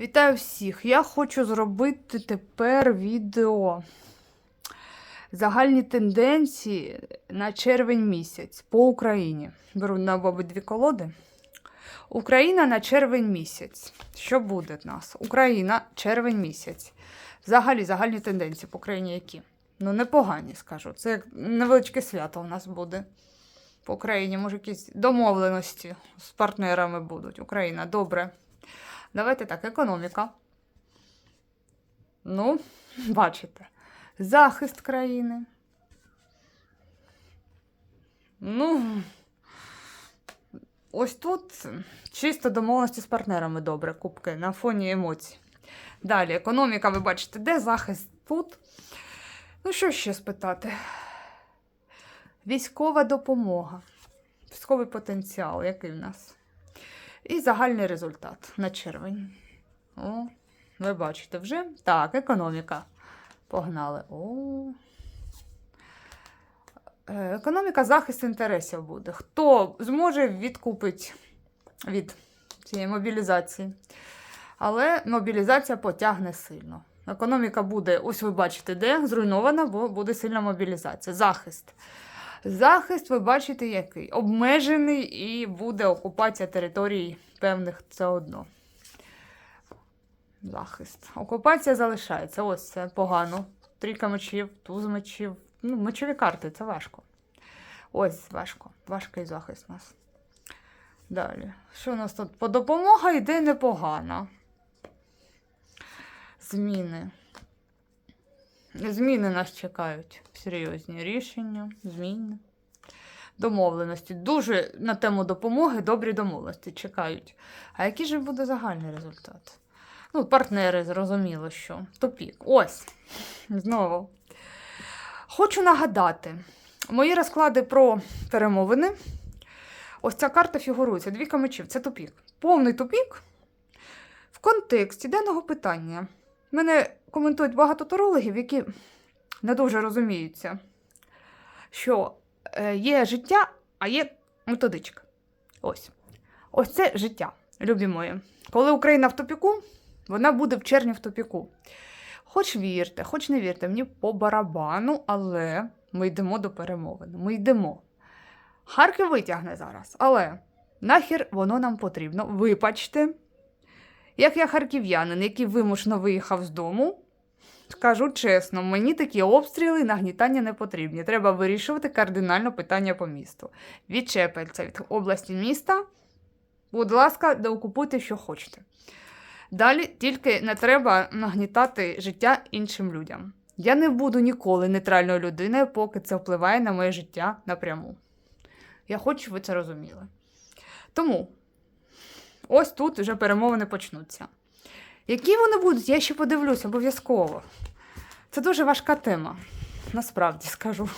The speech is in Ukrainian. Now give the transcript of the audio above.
Вітаю всіх! Я хочу зробити тепер відео. Загальні тенденції на червень місяць по Україні. Беру на обидві колоди. Україна на червень місяць. Що буде в нас? Україна червень місяць. Взагалі, загальні тенденції по Україні які? Ну, непогані, скажу. Це як невеличке свято у нас буде. По Україні, може, якісь домовленості з партнерами будуть. Україна, добре. Давайте так, економіка. Ну, бачите. Захист країни. Ну, ось тут чисто домовленості з партнерами добре, кубки на фоні емоцій. Далі, економіка, ви бачите, де захист тут. Ну, що ще спитати? Військова допомога. Військовий потенціал, який в нас? І загальний результат на червень. О, ви бачите вже? Так, економіка. Погнали. О. Е, Економіка захист інтересів буде. Хто зможе відкупить від цієї мобілізації. Але мобілізація потягне сильно. Економіка буде, ось ви бачите, де зруйнована, бо буде сильна мобілізація. Захист. Захист, ви бачите, який? Обмежений і буде окупація територій певних це одно. Захист. Окупація залишається. Ось це погано. Трійка мечів, туз мечів. Ну, мечові карти це важко. Ось важко. Важкий захист у нас. Далі. Що у нас тут? По допомога йде непогано. Зміни. Зміни нас чекають. Серйозні рішення, зміни. Домовленості. Дуже на тему допомоги добрі домовленості чекають. А який же буде загальний результат? Ну, партнери, зрозуміло, що. Топік. Ось. Знову. Хочу нагадати, мої розклади про перемовини. Ось ця карта фігурується. Дві мечів. Це тупік. Повний тупік в контексті даного питання. Мене коментують багато тарологів, які не дуже розуміються, що е, є життя, а є методичка. Ось. Ось це життя, любі мої. Коли Україна в тупіку, вона буде в червні в тупіку. Хоч вірте, хоч не вірте, мені по барабану, але ми йдемо до перемовин. Ми йдемо. Харків витягне зараз, але нахер воно нам потрібно. Вибачте. Як я харків'янин, який вимушено виїхав з дому, скажу чесно, мені такі обстріли і нагнітання не потрібні. Треба вирішувати кардинально питання по місту. Відчепиться від області міста. Будь ласка, доокупуйте, що хочете. Далі тільки не треба нагнітати життя іншим людям. Я не буду ніколи нейтральною людиною, поки це впливає на моє життя напряму. Я хочу, щоб ви це розуміли. Тому ось тут вже перемовини почнуться. Які вони будуть, я ще подивлюсь обов'язково. Це дуже важка тема, насправді скажу.